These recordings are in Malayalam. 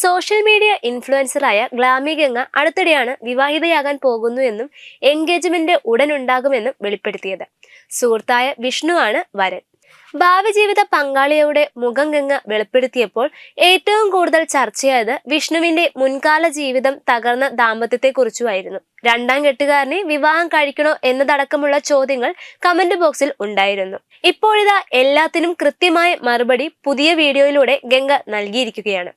സോഷ്യൽ മീഡിയ ഇൻഫ്ലുവൻസറായ ഗ്ലാമി ഗംഗ അടുത്തിടെയാണ് വിവാഹിതയാകാൻ പോകുന്നു എന്നും എൻഗേജ്മെന്റ് ഉടൻ ഉണ്ടാകുമെന്നും വെളിപ്പെടുത്തിയത്. സുഹൃത്തായ വിഷ്ണുവാണ് വരൻ. ഭാവി ജീവിത പങ്കാളിയുടെ മുഖം ഗംഗ വെളിപ്പെടുത്തിയപ്പോൾ ഏറ്റവും കൂടുതൽ ചർച്ചയായത് വിഷ്ണുവിന്റെ മുൻകാല ജീവിതം തകർന്ന ദാമ്പത്യത്തെക്കുറിച്ചുമായിരുന്നു. രണ്ടാം കെട്ടുകാരനെ വിവാഹം കഴിക്കണോ എന്നതടക്കമുള്ള ചോദ്യങ്ങൾ കമന്റ് ബോക്സിൽ ഉണ്ടായിരുന്നു. ഇപ്പോഴിതാ എല്ലാത്തിനും കൃത്യമായ മറുപടി പുതിയ വീഡിയോയിലൂടെ ഗംഗ നൽകിയിരിക്കുകയാണ്.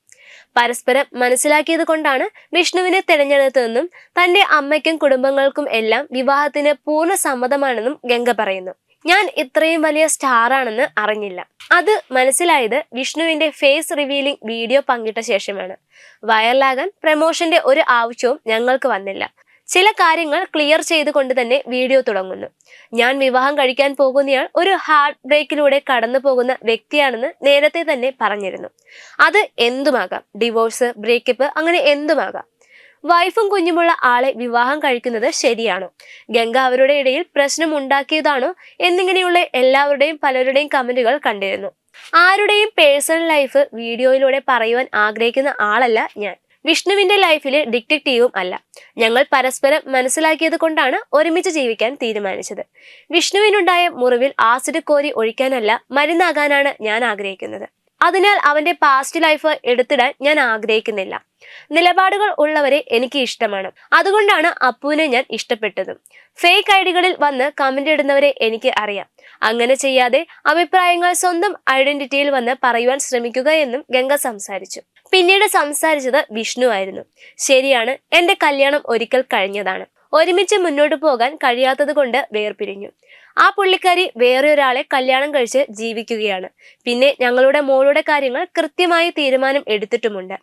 പരസ്പരം മനസ്സിലാക്കിയത് കൊണ്ടാണ് വിഷ്ണുവിനെ തിരഞ്ഞെടുത്തതെന്നും തന്റെ അമ്മയ്ക്കും കുടുംബങ്ങൾക്കും എല്ലാം വിവാഹത്തിന് പൂർണ സമ്മതമാണെന്നും ഗംഗ പറയുന്നു. ഞാൻ ഇത്രയും വലിയ സ്റ്റാറാണെന്ന് അറിഞ്ഞില്ല. അത് മനസ്സിലായത് വിഷ്ണുവിന്റെ ഫേസ് റിവീലിംഗ് വീഡിയോ പങ്കിട്ട ശേഷമാണ്. വൈറലാകാൻ പ്രമോഷന്റെ ഒരു ആവശ്യവും ഞങ്ങൾക്ക് വന്നില്ല. ചില കാര്യങ്ങൾ ക്ലിയർ ചെയ്തുകൊണ്ട് തന്നെ വീഡിയോ തുടങ്ങുന്നു. ഞാൻ വിവാഹം കഴിക്കാൻ പോകുന്നയാൾ ഒരു ഹാർട്ട് ബ്രേക്കിലൂടെ കടന്നു പോകുന്ന വ്യക്തിയാണെന്ന് നേരത്തെ തന്നെ പറഞ്ഞിരുന്നു. അത് എന്തുമാകാം? ഡിവോഴ്സ് ബ്രേക്കപ്പ് അങ്ങനെ എന്തുമാകാം? വൈഫും കുഞ്ഞുമുള്ള ആളെ വിവാഹം കഴിക്കുന്നത് ശരിയാണോ? ഗംഗ അവരുടെ ഇടയിൽ പ്രശ്നം ഉണ്ടാക്കിയതാണോ? എന്നിങ്ങനെയുള്ള എല്ലാവരുടെയും പലരുടെയും കമന്റുകൾ കണ്ടിരുന്നു. ആരുടെയും പേഴ്സണൽ ലൈഫ് വീഡിയോയിലൂടെ പറയുവാൻ ആഗ്രഹിക്കുന്ന ആളല്ല ഞാൻ. വിഷ്ണുവിന്റെ ലൈഫിലെ ഡിറ്റക്റ്റീവും അല്ല. ഞങ്ങൾ പരസ്പരം മനസ്സിലാക്കിയത് കൊണ്ടാണ് ഒരുമിച്ച് ജീവിക്കാൻ തീരുമാനിച്ചത്. വിഷ്ണുവിനുണ്ടായ മുറിവിൽ ആസിഡ് കോരി ഒഴിക്കാനല്ല മരുന്നാകാനാണ് ഞാൻ ആഗ്രഹിക്കുന്നത്. അതിനാൽ അവന്റെ പാസ്റ്റ് ലൈഫ് എടുത്തിടാൻ ഞാൻ ആഗ്രഹിക്കുന്നില്ല. നിലപാടുകൾ ഉള്ളവരെ എനിക്ക് ഇഷ്ടമാണ്. അതുകൊണ്ടാണ് അപ്പുവിനെ ഞാൻ ഇഷ്ടപ്പെട്ടതും. ഫേക്ക് ഐഡികളിൽ വന്ന് കമന്റ് ഇടുന്നവരെ എനിക്ക് അറിയാം. അങ്ങനെ ചെയ്യാതെ അഭിപ്രായങ്ങൾ സ്വന്തം ഐഡന്റിറ്റിയിൽ വന്ന് പറയുവാൻ ശ്രമിക്കുക എന്നും ഗംഗ സംസാരിച്ചു. പിന്നീട് സംസാരിച്ചത് വിഷ്ണു ആയിരുന്നു. ശരിയാണ് എന്റെ കല്യാണം ഒരിക്കൽ കഴിഞ്ഞതാണ്. ഒരുമിച്ച് മുന്നോട്ട് പോകാൻ കഴിയാത്തത് കൊണ്ട് വേർപിരിഞ്ഞു. ആ പുള്ളിക്കാരി വേറെ ഒരാളെ കല്യാണം കഴിച്ച് ജീവിക്കുകയാണ്. പിന്നെ ഞങ്ങളുടെ മോളുടെ കാര്യങ്ങൾ കൃത്യമായി തീരുമാനം എടുത്തിട്ടുമുണ്ട്.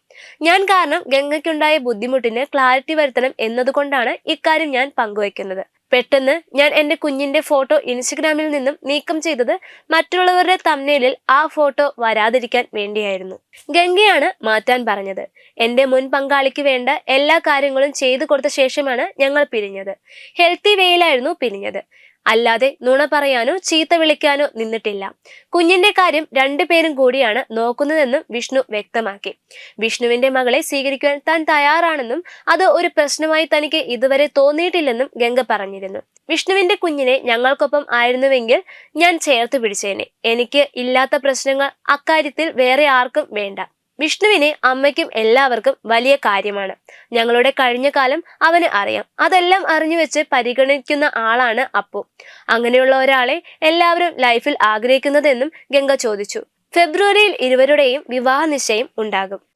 ഞാൻ കാരണം ഗംഗയ്ക്കുണ്ടായ ബുദ്ധിമുട്ടിന് ക്ലാരിറ്റി വരുത്തണം എന്നതുകൊണ്ടാണ് ഇക്കാര്യം ഞാൻ പങ്കുവയ്ക്കുന്നത്. പെട്ടെന്ന് ഞാൻ എന്റെ കുഞ്ഞിന്റെ ഫോട്ടോ ഇൻസ്റ്റഗ്രാമിൽ നിന്നും നീക്കം ചെയ്തത് മറ്റുള്ളവരുടെ തമ്മിലിൽ ആ ഫോട്ടോ വരാതിരിക്കാൻ വേണ്ടിയായിരുന്നു. ഗംഗയാണ് മാറ്റാൻ പറഞ്ഞത്. എന്റെ മുൻ പങ്കാളിക്ക് വേണ്ട എല്ലാ കാര്യങ്ങളും ചെയ്തു കൊടുത്ത ശേഷമാണ് ഞങ്ങൾ പിരിഞ്ഞത്. ഹെൽത്തി വേയിലായിരുന്നു പിരിഞ്ഞത്. അല്ലാതെ നുണ പറയാനോ ചീത്ത വിളിക്കാനോ നിന്നിട്ടില്ല. കുഞ്ഞിന്റെ കാര്യം രണ്ടുപേരും കൂടിയാണ് നോക്കുന്നതെന്നും വിഷ്ണു വ്യക്തമാക്കി. വിഷ്ണുവിന്റെ മകളെ സ്വീകരിക്കാൻ താൻ തയ്യാറാണെന്നും അത് ഒരു പ്രശ്നമായി തനിക്ക് ഇതുവരെ തോന്നിയിട്ടില്ലെന്നും ഗംഗ പറഞ്ഞിരുന്നു. വിഷ്ണുവിന്റെ കുഞ്ഞിനെ ഞങ്ങൾക്കൊപ്പം ആയിരുന്നുവെങ്കിൽ ഞാൻ ചേർത്ത് പിടിച്ചേനെ. എനിക്ക് ഇല്ലാത്ത പ്രശ്നങ്ങൾ അക്കാര്യത്തിൽ വേറെ ആർക്കും വേണ്ട. വിഷ്ണുവിനെ അമ്മയ്ക്കും എല്ലാവർക്കും വലിയ കാര്യമാണ്. ഞങ്ങളുടെ കഴിഞ്ഞ കാലം അവന് അറിയാം. അതെല്ലാം അറിഞ്ഞു വെച്ച് പരിഗണിക്കുന്ന ആളാണ് അപ്പു. അങ്ങനെയുള്ള ഒരാളെ എല്ലാവരും ലൈഫിൽ ആഗ്രഹിക്കുന്നതെന്നും ഗംഗ ചോദിച്ചു. ഫെബ്രുവരിയിൽ ഇരുവരുടെയും വിവാഹ നിശ്ചയം ഉണ്ടാകും.